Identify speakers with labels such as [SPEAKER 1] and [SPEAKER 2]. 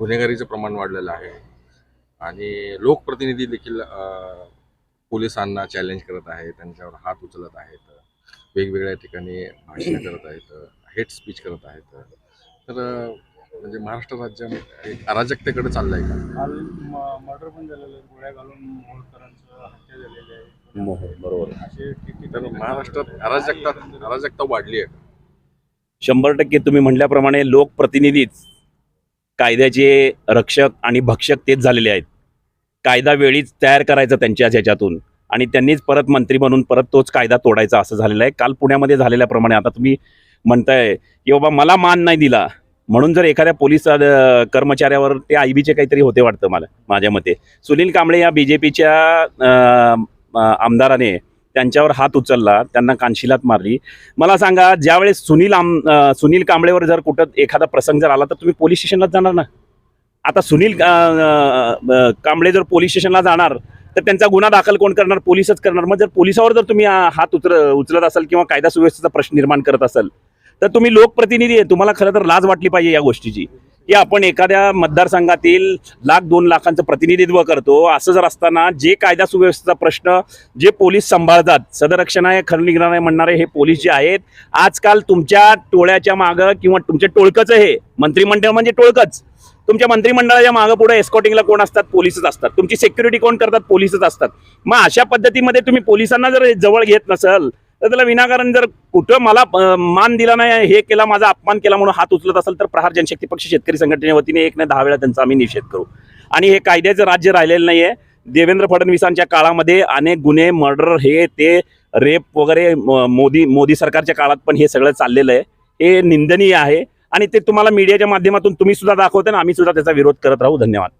[SPEAKER 1] गुन्हेगारीचं प्रमाण वाढलेलं आहे. आणि लोकप्रतिनिधी देखील पोलिसांना चॅलेंज करत आहेत त्यांच्यावर हात उचलत आहेत वेगवेगळ्या ठिकाणी भाषण करत आहेत हेट स्पीच करत आहेत. तर म्हणजे महाराष्ट्र एक अराजकतेकडे चाललं आहे का?
[SPEAKER 2] काल मर्डर पण झालेलं आहे. गोळ्या घालून मोहोळकरांचं हत्या झालेली आहे.
[SPEAKER 3] बरोबर.
[SPEAKER 2] असे
[SPEAKER 1] तर महाराष्ट्रात अराजकता अराजकता वाढली आहे.
[SPEAKER 3] शंभर टक्के तुम्ही म्हटल्याप्रमाणे लोकप्रतिनिधीच कायद्याचे रक्षक आणि भक्षक तेच झालेले आहेत. कायदा वेळीच तयार करायचा त्यांच्या ह्याच्यातून. आणि त्यांनीच परत मंत्री बनून परत तोच कायदा तोडायचा असं झालेलं आहे. काल पुण्यामध्ये झालेल्याप्रमाणे आता तुम्ही म्हणताय की बाबा मला मान नाही दिला. म्हणून जर एखाद्या पोलीस कर्मचाऱ्यावर ते आय बीचे काहीतरी होते वाटतं मला माझ्या मते. सुनील कांबळे या बी जे पीच्या आमदाराने त्यांच्यावर हात उचलला त्यांना कानशिलात मारली. मला सांगा ज्यावेळेस सुनील आम सुनील कांबळेवर जर कुठं एखादा प्रसंग जर आला तर तुम्ही पोलीस स्टेशनलाच जाणार ना? आता सुनील कांबळे जर पोलीस स्टेशनला जाणार तर त्यांचा गुन्हा दाखल कोण करणार? पोलीसच करणार. मग जर पोलिसावर जर तुम्ही हात उचल उचलत असाल किंवा कायदा सुव्यवस्थेचा प्रश्न निर्माण करत असाल तर तुम्ही लोकप्रतिनिधी आहे. तुम्हाला खरं तर लाज वाटली पाहिजे या गोष्टीची. की आपण एखाद्या मतदारसंघातील लाख दोन लाखांचं प्रतिनिधित्व करतो असं जर असताना जे कायदा सुव्यवस्थेचा प्रश्न जे पोलीस सांभाळतात सदरक्षण आहे खरं आहे म्हणणारे हे पोलीस जे आहेत आजकाल तुमच्या टोळ्याच्या मागं किंवा तुमच्या टोळकंच हे मंत्रिमंडळ म्हणजे टोळकंच. तुमच्या मंत्रिमंडळाच्या मागं पुढे एस्कॉटिंगला कोण असतात? पोलीसच असतात. तुमची सिक्युरिटी कोण करतात? पोलीसच असतात. मग अशा पद्धतीमध्ये तुम्ही पोलिसांना जर जवळ घेत नसल तर त्याला विनाकारण जर कुठं मला मान दिला नाही हे केला माझा अपमान केला म्हणून हात उचलत असेल तर प्रहार जनशक्ती पक्ष शेतकरी संघटनेच्या वतीने एक नाही दहा वेळा त्यांचा आम्ही निषेध करू. आणि हे कायद्याचं राज्य राहिलेलं नाहीये. देवेंद्र फडणवीसांच्या काळामध्ये अनेक गुन्हे मर्डर हे ते रेप वगैरे म- मोदी मोदी सरकारच्या काळात पण हे सगळं चाललेलं आहे. हे निंदनीय आहे. आणि ते तुम्हाला मीडियाच्या माध्यमातून तुम्ही सुद्धा दाखवते ना आम्ही सुद्धा त्याचा विरोध करत राहू. धन्यवाद.